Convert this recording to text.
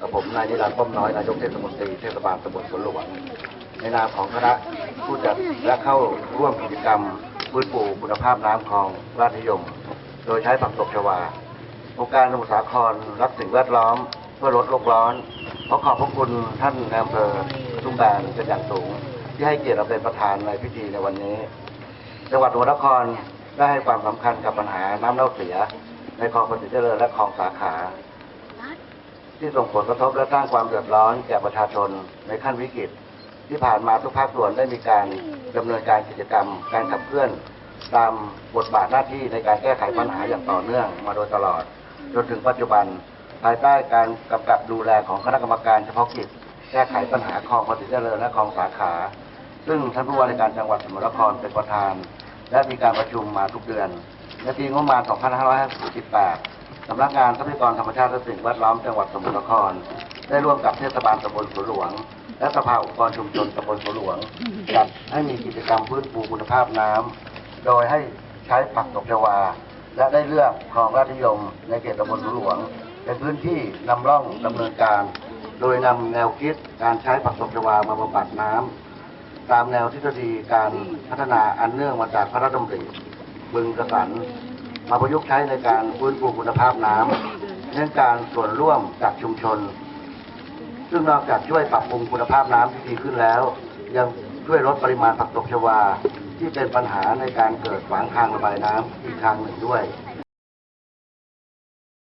กับผมนายนิรันดร์ป้อมน้อยนายกเทศมนตรีเทศบาลตำบลสวนหลวงในนามของคณะผู้จัดและเข้าร่วมกิจกรรมฟื้นฟูคุณภาพน้ำคลองราชนิยม โดยใช้ผักตบชวาองค์การสมุทรสาครรักสิ่งแวดล้อมเพื่อลดโลกร้อนขอขอบพระคุณท่านนายอำเภอทุ่งแบนเป็นอย่างสูง ที่ให้เกียรติเราเป็นประธานในพิธีในวันนี้ จังหวัดสมุทรสาครได้ให้ความสำคัญกับปัญหาน้ำเน่าเสีย ในคลองภาษีเจริญและคลองสาขา ที่ส่งผลกระทบและสร้างความเดือดร้อนแก่ประชาชนในขั้นวิกฤต ที่ผ่านมาทุกภาคส่วนได้มีการดำเนินการกิจกรรม การขับเคลื่อน ตามบทบาทหน้าที่ในการแก้ไขปัญหาอย่างต่อเนื่องมาโดยตลอดจนถึงปัจจุบัน ภายใต้การกำกับดูแลของคณะกรรมการเฉพาะกิจ แก้ไขปัญหาคลองภาษีเจริญและคลองสาขา ซึ่งท่านผู้ว่าราชการจังหวัดสมุทรสาครเป็นประธาน และมีการประชุมมาทุกเดือนในปีงบประมาณ 2558 สำนักงานทรัพยากรธรรมชาติและสิ่งแวดล้อมจังหวัดสมุทรสาคร ได้ร่วมกับเทศบาลตำบลสวนหลวง และสภาองค์กรชุมชนตำบลสวนหลวงจัดให้มีกิจกรรมฟื้นฟูคุณภาพน้ำโดยให้ใช้ผักตบชวา และได้เลือกคลองราชนิยมในเขตตำบลสวนหลวง เป็นพื้นที่นำร่องดำเนินการ โดยนำแนวคิดการใช้ผักตบชวามาบำบัดน้ำตามแนวทฤษฎีการพัฒนาอันเนื่องมาจากพระราชดำริบึงกระสัน มาประยุกต์ใช้ในการฟื้นฟูคุณภาพน้ำเน้นการส่วนร่วมจากชุมชน ซึ่งนอกจากช่วยปรับปรุงคุณภาพน้ำที่ดีขึ้นแล้ว ยังช่วยลดปริมาณผักตบชวา ที่เป็นปัญหาในการเกิดขวางทางระบายน้ำอีกทางหนึ่งด้วย